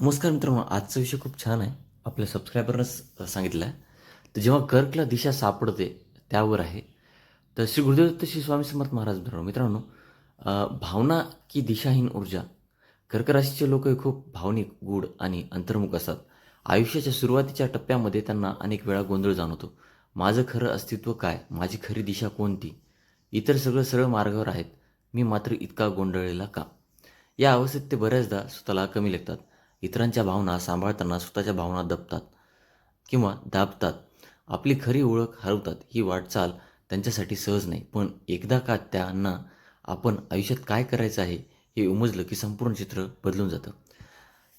नमस्कार मित्रांनो आजचा विषय खूप छान आहे. आपल्या सबस्क्रायबरनंच सांगितलं आहे तर जेव्हा कर्कला दिशा सापडते त्यावर आहे. तर श्री गुरुदेव दत्त श्री स्वामी समर्थ महाराज मित्रांनो मित्रांनो भावना की दिशाहीन ऊर्जा. कर्क राशीचे लोक हे खूप भावनिक गूढ आणि अंतर्मुख असतात. आयुष्याच्या सुरुवातीच्या टप्प्यामध्ये त्यांना अनेक वेळा गोंधळ जाणवतो. माझं खरं अस्तित्व काय? माझी खरी दिशा कोणती? इतर सगळं सरळ मार्गावर आहेत. मी मात्र इतका गोंधळलेला का? या अवस्थेत ते बऱ्याचदा स्वतःला कमी लेखतात. इतरांच्या भावना सांभाळताना स्वतःच्या भावना दबतात किंवा दाबतात. आपली खरी ओळख हरवतात. ही वाटचाल त्यांच्यासाठी सहज नाही. पण एकदा का त्यांना आपण आयुष्यात काय करायचं आहे हे उमजलं की संपूर्ण चित्र बदलून जातं.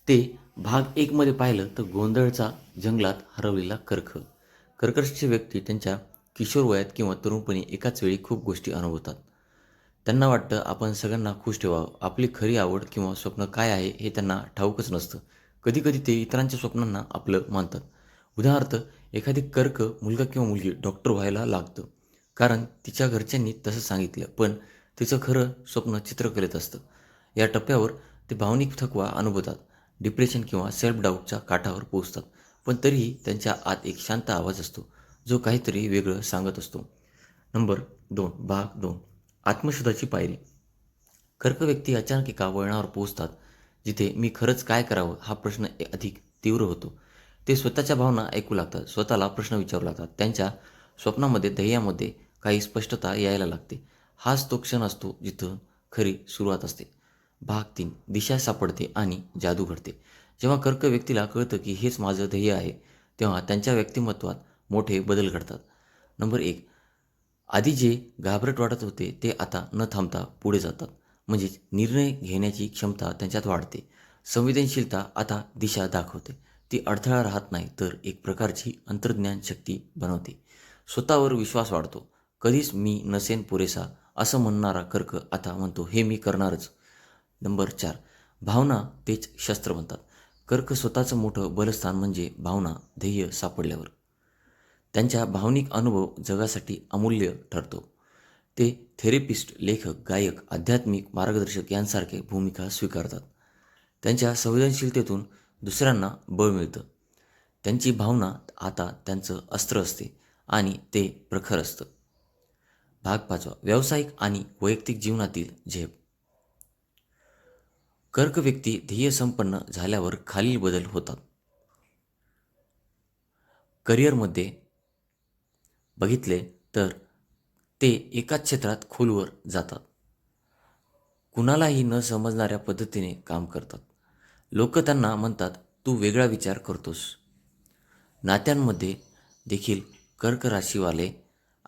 ते भाग एकमध्ये पाहिलं तर गोंधळचा जंगलात हरवलेला कर्क. कर्कशची व्यक्ती त्यांच्या किशोर वयात किंवा तरुणपणी एकाच वेळी खूप गोष्टी अनुभवतात. त्यांना वाटतं आपण सगळ्यांना खुश ठेवावं. आपली खरी आवड किंवा स्वप्न काय आहे हे त्यांना ठाऊकच नसतं. कधीकधी ते इतरांच्या स्वप्नांना आपलं मानतात. उदाहरणार्थ एखादी कर्क मुलगा किंवा मुलगी डॉक्टर व्हायला लागतं. कारण तिच्या घरच्यांनी तसं सांगितलं पण तिचं खरं स्वप्न चित्रकलेत असतं. या टप्प्यावर ते भावनिक थकवा अनुभवतात. डिप्रेशन किंवा सेल्फ डाऊटच्या काठावर पोहोचतात. पण तरीही त्यांच्या आत एक शांत आवाज असतो जो काहीतरी वेगळं सांगत असतो. नंबर दोन भाग दोन. आत्मशोधाची पायरी. कर्क व्यक्ती अचानक एका वळणावर पोहोचतात जिथे मी खरंच काय करावं हा प्रश्न ए- अधिक तीव्र होतो. ते स्वतःच्या भावना ऐकू लागतात स्वतःला प्रश्न विचारू लागतात. त्यांच्या स्वप्नामध्ये ध्येयामध्ये काही स्पष्टता यायला लागते. हाच तो क्षण असतो जिथं खरी सुरुवात असते. भाग तीन दिशा सापडते आणि जादू घडते. जेव्हा कर्क व्यक्तीला कळतं की हेच माझं ध्येय आहे तेव्हा त्यांच्या व्यक्तिमत्वात मोठे बदल घडतात. नंबर एक आधी जे घाबरट वाटत होते ते आता न थांबता पुढे जातात. म्हणजेच निर्णय घेण्याची क्षमता त्यांच्यात वाढते. संवेदनशीलता आता दिशा दाखवते. ती अडथळा राहत नाही तर एक प्रकारची अंतर्ज्ञान शक्ती बनवते. स्वतःवर विश्वास वाढतो. कधीच मी नसेन पुरेसा असं म्हणणारा कर्क आता म्हणतो हे मी करणारच. नंबर चार. भावना तेच शस्त्र बनतात कर्क स्वतःचं मोठं बलस्थान म्हणजे भावना ध्येय सापडल्यावर. त्यांच्या भावनिक अनुभव जगासाठी अमूल्य ठरतो. ते थेरपिस्ट लेखक गायक आध्यात्मिक मार्गदर्शक यांसारखे भूमिका स्वीकारतात. त्यांच्या संवेदनशीलतेतून दुसऱ्यांना बळ मिळतं. त्यांची भावना आता त्यांचं अस्त्र असते आणि ते प्रखर असतं. भाग पाचवा. व्यावसायिक आणि वैयक्तिक जीवनातील झेप. कर्क व्यक्ती ध्येय संपन्न झाल्यावर खालील बदल होतात. करिअरमध्ये बघितले तर ते एकाच क्षेत्रात खोलवर जातात. कुणालाही न समजणाऱ्या पद्धतीने काम करतात. लोक त्यांना म्हणतात तू वेगळा विचार करतोस. नात्यांमध्ये देखील कर्क राशीवाले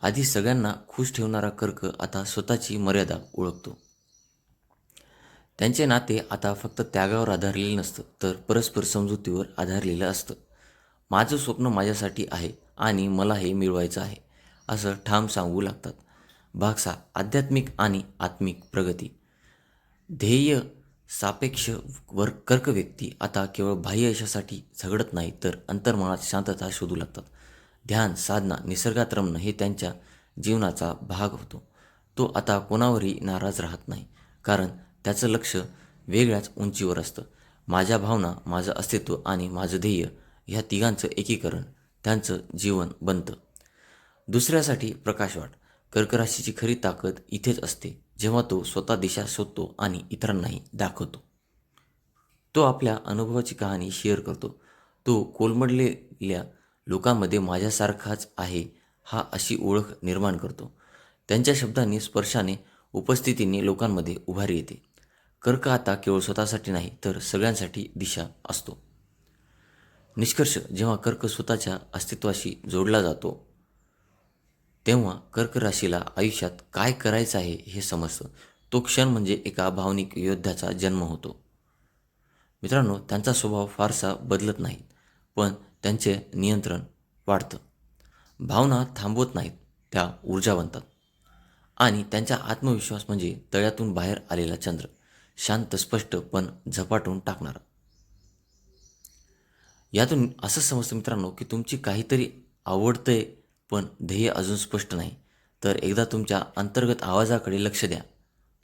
आधी सगळ्यांना खुश ठेवणारा कर्क आता स्वतःची मर्यादा ओळखतो. त्यांचे नाते आता फक्त त्यागावर आधारलेले नसतं तर परस्पर समजुतीवर आधारलेलं असतं. माझं स्वप्न माझ्यासाठी आहे. आणि मला हे मिळवायचं आहे. असं ठाम सांगू लागतात. भाग सहा आध्यात्मिक आणि आत्मिक प्रगती. ध्येय सापेक्ष वर कर्क व्यक्ती आता केवळ बाह्य यशासाठी झगडत नाही तर अंतर्मनात शांतता शोधू लागतात. ध्यान साधना निसर्गात रमणं हे त्यांच्या जीवनाचा भाग होतो. तो आता कोणावरही नाराज राहत नाही कारण त्याचं लक्ष वेगळ्याच उंचीवर असतं. माझ्या भावना माझं अस्तित्व आणि माझं ध्येय ह्या तिघांचं एकीकरण त्यांचं जीवन बनतं. दुसऱ्यासाठी प्रकाशवाट कर्क राशीची खरी ताकद इथेच असते जेव्हा तो स्वतः दिशा शोधतो आणि इतरांनाही दाखवतो. तो आपल्या अनुभवाची कहाणी शेअर करतो. तो कोलमडलेल्या लोकांमध्ये माझ्यासारखाच आहे हा अशी ओळख निर्माण करतो. त्यांच्या शब्दांनी स्पर्शाने उपस्थितीने लोकांमध्ये उभारी येते. कर्क आता केवळ स्वतःसाठी नाही तर सगळ्यांसाठी दिशा असतो. निष्कर्ष जेव्हा कर्क स्वतःच्या अस्तित्वाशी जोडला जातो तेव्हा कर्क राशीला आयुष्यात काय करायचं आहे हे समजतं. तो क्षण म्हणजे एका भावनिक योद्ध्याचा जन्म होतो. मित्रांनो त्यांचा स्वभाव फारसा बदलत नाही पण त्यांचे नियंत्रण वाढतं. भावना थांबवत नाहीत त्या ऊर्जा बनतात. आणि त्यांचा आत्मविश्वास म्हणजे तळ्यातून बाहेर आलेला चंद्र शांत स्पष्ट पण झपाटून टाकणारा. यातून असं समजतं मित्रांनो की तुमची काहीतरी आवडतंय पण ध्येय अजून स्पष्ट नाही. तर एकदा तुमच्या अंतर्गत आवाजाकडे लक्ष द्या.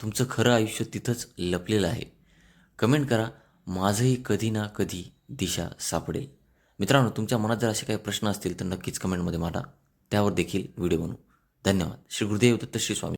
तुमचं खरं आयुष्य तिथंच लपलेलं आहे. कमेंट करा माझंही कधी ना कधी दिशा सापडेल. मित्रांनो तुमच्या मनात जर असे काही प्रश्न असतील तर नक्कीच कमेंटमध्ये मला त्यावर देखील व्हिडिओ बनवू. धन्यवाद. श्री गुरुदेव दत्त श्री स्वामी.